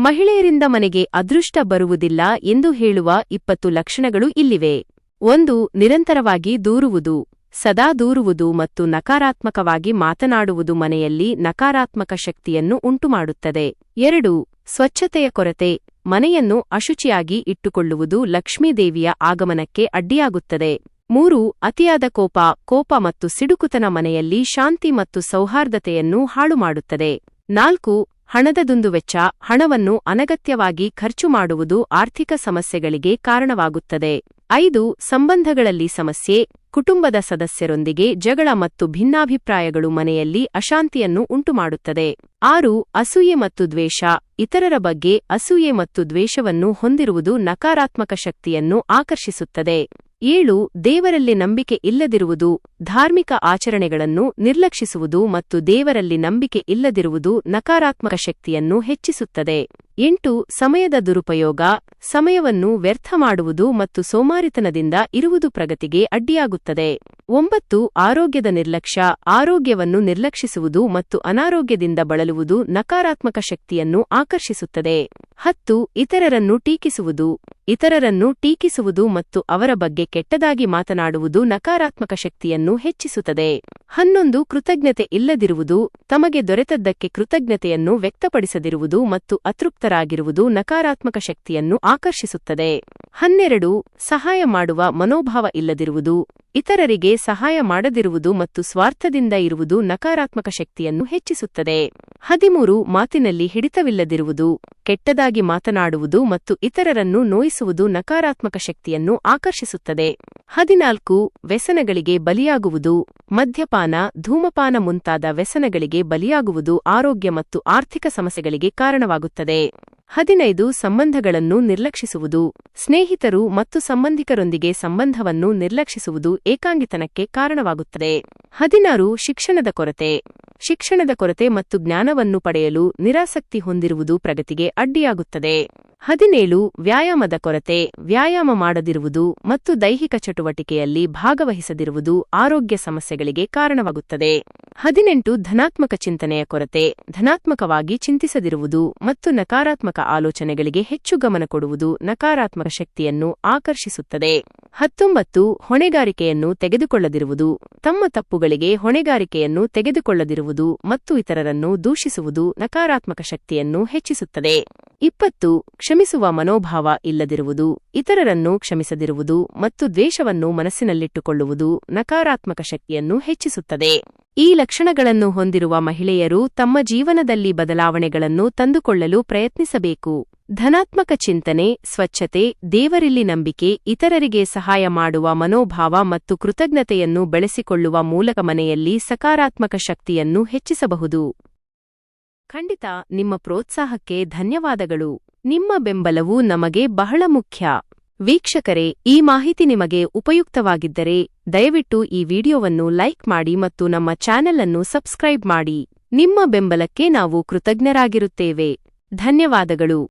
ಮಹಿಳೆಯರಿಂದ ಮನೆಗೆ ಅದೃಷ್ಟ ಬರುವುದಿಲ್ಲ ಎಂದು ಹೇಳುವ ಇಪ್ಪತ್ತು ಲಕ್ಷಣಗಳು ಇಲ್ಲಿವೆ. ಒಂದು, ನಿರಂತರವಾಗಿ ದೂರುವುದು. ಸದಾ ದೂರುವುದು ಮತ್ತು ನಕಾರಾತ್ಮಕವಾಗಿ ಮಾತನಾಡುವುದು ಮನೆಯಲ್ಲಿ ನಕಾರಾತ್ಮಕ ಶಕ್ತಿಯನ್ನು ಉಂಟುಮಾಡುತ್ತದೆ. ಎರಡು, ಸ್ವಚ್ಛತೆಯ ಕೊರತೆ. ಮನೆಯನ್ನು ಅಶುಚಿಯಾಗಿ ಇಟ್ಟುಕೊಳ್ಳುವುದು ಲಕ್ಷ್ಮೀದೇವಿಯ ಆಗಮನಕ್ಕೆ ಅಡ್ಡಿಯಾಗುತ್ತದೆ. ಮೂರು, ಅತಿಯಾದ ಕೋಪ. ಕೋಪ ಮತ್ತು ಸಿಡುಕುತನ ಮನೆಯಲ್ಲಿ ಶಾಂತಿ ಮತ್ತು ಸೌಹಾರ್ದತೆಯನ್ನು ಹಾಳುಮಾಡುತ್ತದೆ. ನಾಲ್ಕು ಹಣದ ದುಂದುವೆಚ್ಚ ಹಣವನ್ನು ಅನಗತ್ಯವಾಗಿ ಖರ್ಚು ಮಾಡುವುದು ಆರ್ಥಿಕ ಸಮಸ್ಯೆಗಳಿಗೆ ಕಾರಣವಾಗುತ್ತದೆ. ಐದು, ಸಂಬಂಧಗಳಲ್ಲಿ ಸಮಸ್ಯೆ, ಕುಟುಂಬದ ಸದಸ್ಯರೊಂದಿಗೆ ಜಗಳ ಮತ್ತು ಭಿನ್ನಾಭಿಪ್ರಾಯಗಳು ಮನೆಯಲ್ಲಿ ಅಶಾಂತಿಯನ್ನು ಉಂಟುಮಾಡುತ್ತದೆ. ಆರು, ಅಸೂಯೆ ಮತ್ತು ದ್ವೇಷ, ಇತರರ ಬಗ್ಗೆ ಅಸೂಯೆ ಮತ್ತು ದ್ವೇಷವನ್ನು ಹೊಂದಿರುವುದು ನಕಾರಾತ್ಮಕ ಶಕ್ತಿಯನ್ನು ಆಕರ್ಷಿಸುತ್ತದೆ. ಏಳು, ದೇವರಲ್ಲಿ ನಂಬಿಕೆ ಇಲ್ಲದಿರುವುದು, ಧಾರ್ಮಿಕ ಆಚರಣೆಗಳನ್ನು ನಿರ್ಲಕ್ಷಿಸುವುದು ಮತ್ತು ದೇವರಲ್ಲಿ ನಂಬಿಕೆ ಇಲ್ಲದಿರುವುದು ನಕಾರಾತ್ಮಕ ಶಕ್ತಿಯನ್ನು ಹೆಚ್ಚಿಸುತ್ತದೆ. ಎಂಟು, ಸಮಯದ ದುರುಪಯೋಗ, ಸಮಯವನ್ನು ವ್ಯರ್ಥ ಮಾಡುವುದು ಮತ್ತು ಸೋಮಾರಿತನದಿಂದ ಇರುವುದು ಪ್ರಗತಿಗೆ ಅಡ್ಡಿಯಾಗುತ್ತದೆ. ಒಂಬತ್ತು, ಆರೋಗ್ಯದ ನಿರ್ಲಕ್ಷ್ಯ, ಆರೋಗ್ಯವನ್ನು ನಿರ್ಲಕ್ಷಿಸುವುದು ಮತ್ತು ಅನಾರೋಗ್ಯದಿಂದ ಬಳಲುವುದು ನಕಾರಾತ್ಮಕ ಶಕ್ತಿಯನ್ನು ಆಕರ್ಷಿಸುತ್ತದೆ. ಹತ್ತು, ಇತರರನ್ನು ಟೀಕಿಸುವುದು ಇತರರನ್ನು ಟೀಕಿಸುವುದು ಮತ್ತು ಅವರ ಬಗ್ಗೆ ಕೆಟ್ಟದಾಗಿ ಮಾತನಾಡುವುದು ನಕಾರಾತ್ಮಕ ಶಕ್ತಿಯನ್ನು ಹೆಚ್ಚಿಸುತ್ತದೆ. ಹನ್ನೊಂದು, ಕೃತಜ್ಞತೆ ಇಲ್ಲದಿರುವುದು, ತಮಗೆ ದೊರೆತದ್ದಕ್ಕೆ ಕೃತಜ್ಞತೆಯನ್ನು ವ್ಯಕ್ತಪಡಿಸದಿರುವುದು ಮತ್ತು ಅತೃಪ್ತರಾಗಿರುವುದು ನಕಾರಾತ್ಮಕ ಶಕ್ತಿಯನ್ನು ಆಕರ್ಷಿಸುತ್ತದೆ. ಹನ್ನೆರಡು, ಸಹಾಯ ಮಾಡುವ ಮನೋಭಾವ ಇಲ್ಲದಿರುವುದು, ಇತರರಿಗೆ ಸಹಾಯ ಮಾಡದಿರುವುದು ಮತ್ತು ಸ್ವಾರ್ಥದಿಂದ ಇರುವುದು ನಕಾರಾತ್ಮಕ ಶಕ್ತಿಯನ್ನು ಹೆಚ್ಚಿಸುತ್ತದೆ. ಹದಿಮೂರು, ಮಾತಿನಲ್ಲಿ ಹಿಡಿತವಿಲ್ಲದಿರುವುದು, ಕೆಟ್ಟದಾಗಿ ಮಾತನಾಡುವುದು ಮತ್ತು ಇತರರನ್ನು ನೋಯಿಸುವುದು ನಕಾರಾತ್ಮಕ ಶಕ್ತಿಯನ್ನು ಆಕರ್ಷಿಸುತ್ತದೆ. ಹದಿನಾಲ್ಕು, ವ್ಯಸನಗಳಿಗೆ ಬಲಿಯಾಗುವುದು, ಮದ್ಯಪಾನ, ಧೂಮಪಾನ ಮುಂತಾದ ವ್ಯಸನಗಳಿಗೆ ಬಲಿಯಾಗುವುದು ಆರೋಗ್ಯ ಮತ್ತು ಆರ್ಥಿಕ ಸಮಸ್ಯೆಗಳಿಗೆ ಕಾರಣವಾಗುತ್ತದೆ. ಹದಿನೈದು ಸಂಬಂಧಗಳನ್ನು ನಿರ್ಲಕ್ಷಿಸುವುದು ಸ್ನೇಹಿತರು ಮತ್ತು ಸಂಬಂಧಿಕರೊಂದಿಗೆ ಸಂಬಂಧವನ್ನು ನಿರ್ಲಕ್ಷಿಸುವುದು ಏಕಾಂಗಿತನಕ್ಕೆ ಕಾರಣವಾಗುತ್ತದೆ. ಹದಿನಾರು ಶಿಕ್ಷಣದ ಕೊರತೆ. ಶಿಕ್ಷಣದ ಕೊರತೆ ಮತ್ತು ಜ್ಞಾನವನ್ನು ಪಡೆಯಲು ನಿರಾಸಕ್ತಿ ಹೊಂದಿರುವುದು ಪ್ರಗತಿಗೆ ಅಡ್ಡಿಯಾಗುತ್ತದೆ. ಹದಿನೇಳು, ವ್ಯಾಯಾಮದ ಕೊರತೆ, ವ್ಯಾಯಾಮ ಮಾಡದಿರುವುದು ಮತ್ತು ದೈಹಿಕ ಚಟುವಟಿಕೆಯಲ್ಲಿ ಭಾಗವಹಿಸದಿರುವುದು ಆರೋಗ್ಯ ಸಮಸ್ಯೆಗಳಿಗೆ ಕಾರಣವಾಗುತ್ತದೆ. ಹದಿನೆಂಟು, ಧನಾತ್ಮಕ ಚಿಂತನೆಯ ಕೊರತೆ, ಧನಾತ್ಮಕವಾಗಿ ಚಿಂತಿಸದಿರುವುದು ಮತ್ತು ನಕಾರಾತ್ಮಕ ಆಲೋಚನೆಗಳಿಗೆ ಹೆಚ್ಚು ಗಮನ ಕೊಡುವುದು ನಕಾರಾತ್ಮಕ ಶಕ್ತಿಯನ್ನು ಆಕರ್ಷಿಸುತ್ತದೆ. ಹತ್ತೊಂಬತ್ತು, ಹೊಣೆಗಾರಿಕೆಯನ್ನು ತೆಗೆದುಕೊಳ್ಳದಿರುವುದು, ತಮ್ಮ ತಪ್ಪುಗಳಿಗೆ ಹೊಣೆಗಾರಿಕೆಯನ್ನು ತೆಗೆದುಕೊಳ್ಳದಿರುವುದು ಮತ್ತು ಇತರರನ್ನು ದೂಷಿಸುವುದು ನಕಾರಾತ್ಮಕ ಶಕ್ತಿಯನ್ನು ಹೆಚ್ಚಿಸುತ್ತದೆ. ಇಪ್ಪತ್ತು, ಕ್ಷಮಿಸುವ ಮನೋಭಾವ ಇಲ್ಲದಿರುವುದು, ಇತರರನ್ನು ಕ್ಷಮಿಸದಿರುವುದು ಮತ್ತು ದ್ವೇಷವನ್ನು ಮನಸ್ಸಿನಲ್ಲಿಟ್ಟುಕೊಳ್ಳುವುದು ನಕಾರಾತ್ಮಕ ಶಕ್ತಿಯನ್ನು ಹೆಚ್ಚಿಸುತ್ತದೆ. ಈ ಲಕ್ಷಣಗಳನ್ನು ಹೊಂದಿರುವ ಮಹಿಳೆಯರು ತಮ್ಮ ಜೀವನದಲ್ಲಿ ಬದಲಾವಣೆಗಳನ್ನು ತಂದುಕೊಳ್ಳಲು ಪ್ರಯತ್ನಿಸಬೇಕು. ಧನಾತ್ಮಕ ಚಿಂತನೆ, ಸ್ವಚ್ಛತೆ, ದೇವರಿಲ್ಲಿ ನಂಬಿಕೆ, ಇತರರಿಗೆ ಸಹಾಯ ಮಾಡುವ ಮನೋಭಾವ ಮತ್ತು ಕೃತಜ್ಞತೆಯನ್ನು ಬೆಳೆಸಿಕೊಳ್ಳುವ ಮೂಲಕ ಮನೆಯಲ್ಲಿ ಸಕಾರಾತ್ಮಕ ಶಕ್ತಿಯನ್ನು ಹೆಚ್ಚಿಸಬಹುದು. ಖಂಡಿತ, ನಿಮ್ಮ ಪ್ರೋತ್ಸಾಹಕ್ಕೆ ಧನ್ಯವಾದಗಳು. ನಿಮ್ಮ ಬೆಂಬಲವು ನಮಗೆ ಬಹಳ ಮುಖ್ಯ. ವೀಕ್ಷಕರೇ, ಈ ಮಾಹಿತಿ ನಿಮಗೆ ಉಪಯುಕ್ತವಾಗಿದ್ದರೆ, ದಯವಿಟ್ಟು ಈ ವಿಡಿಯೋವನ್ನು ಲೈಕ್ ಮಾಡಿ ಮತ್ತು ನಮ್ಮ ಚಾನೆಲ್ ಅನ್ನು ಸಬ್ಸ್ಕ್ರೈಬ್ ಮಾಡಿ. ನಿಮ್ಮ ಬೆಂಬಲಕ್ಕೆ ನಾವು ಕೃತಜ್ಞರಾಗಿರುತ್ತೇವೆ. ಧನ್ಯವಾದಗಳು.